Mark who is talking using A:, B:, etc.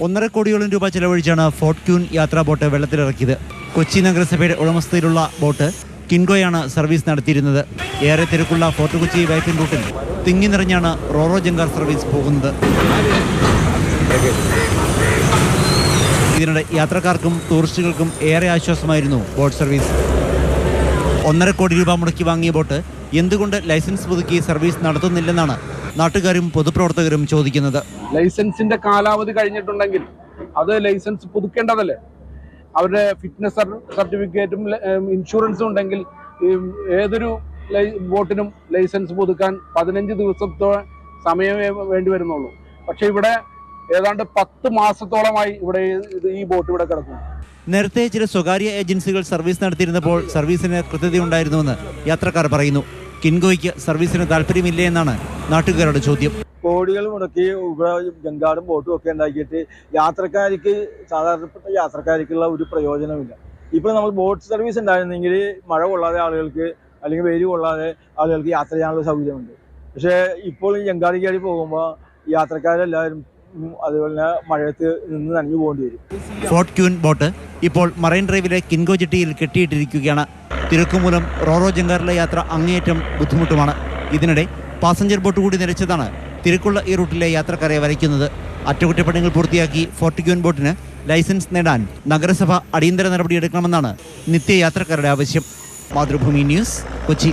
A: ഒന്നര കോടിയോളം രൂപ ചെലവഴിച്ചാണ് ഫോർട്ട് ക്യൂൻ യാത്രാ ബോട്ട് വെള്ളത്തിലിറക്കിയത്. കൊച്ചി നഗരസഭയുടെ ഉടമസ്ഥയിലുള്ള ബോട്ട് കിൻഗോയാണ് സർവീസ് നടത്തിയിരുന്നത്. ഏറെ തിരക്കുള്ള ഫോർട്ട് കൊച്ചി വൈപ്പിൻ റൂട്ടിൽ തിങ്ങി നിറഞ്ഞാണ് റോറോ ജങ്കാർ സർവീസ് പോകുന്നത്. ഇതിനിടെ യാത്രക്കാർക്കും ടൂറിസ്റ്റുകൾക്കും ഏറെ ആശ്വാസമായിരുന്നു ബോട്ട് സർവീസ്. ഒന്നര കോടി രൂപ മുടക്കി വാങ്ങിയ ബോട്ട് എന്തുകൊണ്ട് ലൈസൻസ് പുതുക്കി സർവീസ് നടത്തുന്നില്ലെന്നാണ് നാട്ടുകാരും പൊതുപ്രവർത്തകരും ചോദിക്കുന്നത്.
B: ലൈസൻസിന്റെ കാലാവധി കഴിഞ്ഞിട്ടുണ്ടെങ്കിൽ അത് ലൈസൻസ് പുതുക്കേണ്ടതല്ലേ? അവരുടെ ഫിറ്റ്നസ് സർട്ടിഫിക്കറ്റും ഇൻഷുറൻസും ഉണ്ടെങ്കിൽ ഏതൊരു ബോട്ടിനും ലൈസൻസ് പുതുക്കാൻ പതിനഞ്ച് ദിവസത്തോളം സമയമേ വേണ്ടി വരുന്നുള്ളൂ. പക്ഷെ ഇവിടെ ഏതാണ്ട് പത്ത് മാസത്തോളമായി ഇവിടെ ഈ ബോട്ട് ഇവിടെ കിടക്കുന്നു.
A: നേരത്തെ ചില സ്വകാര്യ ഏജൻസികൾ സർവീസ് നടത്തിയിരുന്നപ്പോൾ സർവീസിന് കൃത്യതയുണ്ടായിരുന്നുവെന്ന് യാത്രക്കാർ പറയുന്നു. കിൻഗോയ്ക്ക് സർവീസിന് താല്പര്യമില്ലേ എന്നാണ് നാട്ടുകാരുടെ ചോദ്യം.
C: കോടികൾ മുടക്കി ഗംഗാടും ബോട്ടും ഒക്കെ ഉണ്ടാക്കിയിട്ട് യാത്രക്കാർക്ക് സാധാരണപ്പെട്ട യാത്രക്കാർക്കുള്ള ഒരു പ്രയോജനമില്ല ഇപ്പോൾ നമ്മൾ ബോട്ട് സർവീസ് ഉണ്ടായിരുന്നെങ്കിൽ മഴ കൊള്ളാതെ ആളുകൾക്ക് അല്ലെങ്കിൽ വെയിൽ കൊള്ളാതെ ആളുകൾക്ക് യാത്ര ചെയ്യാനുള്ള സൗകര്യമുണ്ട്. പക്ഷേ ഇപ്പോൾ ഈ ഗംഗാടി കയറി പോകുമ്പോൾ യാത്രക്കാരെല്ലാവരും അതുപോലെ തന്നെ മഴയത്ത് നിന്ന് നനഞ്ഞു പോകേണ്ടി വരും.
A: ഫോർട്ട് ക്യൂൻ ബോട്ട് ഇപ്പോൾ മറൈൻ ഡ്രൈവിലെ കിൻഗോ ജെട്ടിയിൽ കെട്ടിയിട്ടിരിക്കുകയാണ്. തിരക്കുമൂലം റോറോ ജങ്കാറിലെ യാത്ര അങ്ങേയറ്റം ബുദ്ധിമുട്ടുമാണ്. ഇതിനിടെ പാസഞ്ചർ ബോട്ട് കൂടി നിരച്ചതാണ് തിരക്കുള്ള ഈ റൂട്ടിലെ യാത്രക്കാരെ വരയ്ക്കുന്നത്. അറ്റകുറ്റപ്പണികൾ പൂർത്തിയാക്കി ഫോർട്ടിക്യൂൻ ബോട്ടിന് ലൈസൻസ് നേടാൻ നഗരസഭ അടിയന്തര നടപടിയെടുക്കണമെന്നാണ് നിത്യയാത്രക്കാരുടെ ആവശ്യം. മാതൃഭൂമി ന്യൂസ് കൊച്ചി.